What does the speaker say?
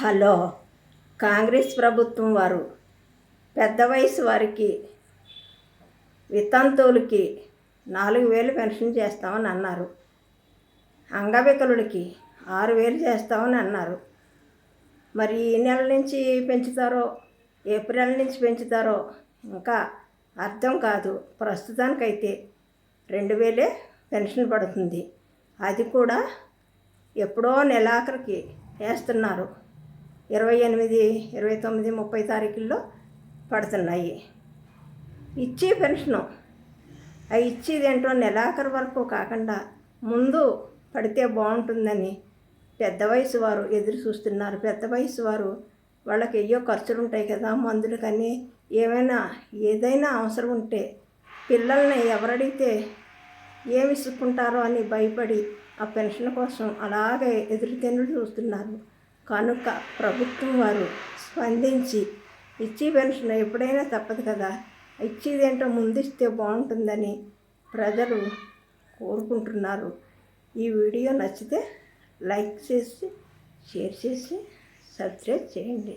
Hello. Congress ప్రభుత్వం వారు పెద్ద వయసు వారికి వితంతువులకి నాలుగు వేలు పెన్షన్ చేస్తామని అన్నారు. అంగవికలుడికి ఆరు వేలు చేస్తామని అన్నారు. మరి ఈ నెల నుంచి పెంచుతారో ఏప్రిల్ నుంచి పెంచుతారో ఇంకా అర్థం కాదు. ప్రస్తుతానికైతే రెండు వేలే పెన్షన్ పడుతుంది. అది కూడా ఎప్పుడో నెలాఖరికి వేస్తున్నారు. ఇరవై ఎనిమిది ఇరవై తొమ్మిది ముప్పై తారీఖుల్లో పడుతున్నాయి. ఇచ్చే పెన్షను ఆ ఇచ్చేది ఏంటో నెలాఖరు వరకు కాకుండా ముందు పడితే బాగుంటుందని పెద్ద వయసు వారు ఎదురు చూస్తున్నారు. పెద్ద వయసు వారు వాళ్ళకి ఎయ్యో ఖర్చులు ఉంటాయి కదా మందులు కానీ ఏమైనా ఏదైనా అవసరం ఉంటే పిల్లల్ని ఎవరడిగితే ఏమి ఇసుకుంటారో అని భయపడి ఆ పెన్షన్ కోసం అలాగే ఎదురుతెన్నులు చూస్తున్నారు. కనుక ప్రభుత్వం వారు స్పందించి ఇచ్చి పెన్షన్ ఎప్పుడైనా తప్పదు కదా. ఇచ్చేదేంటో ముందిస్తే బాగుంటుందని ప్రజలు కోరుకుంటున్నారు. ఈ వీడియో నచ్చితే లైక్ చేసి షేర్ చేసి సబ్స్క్రైబ్ చేయండి.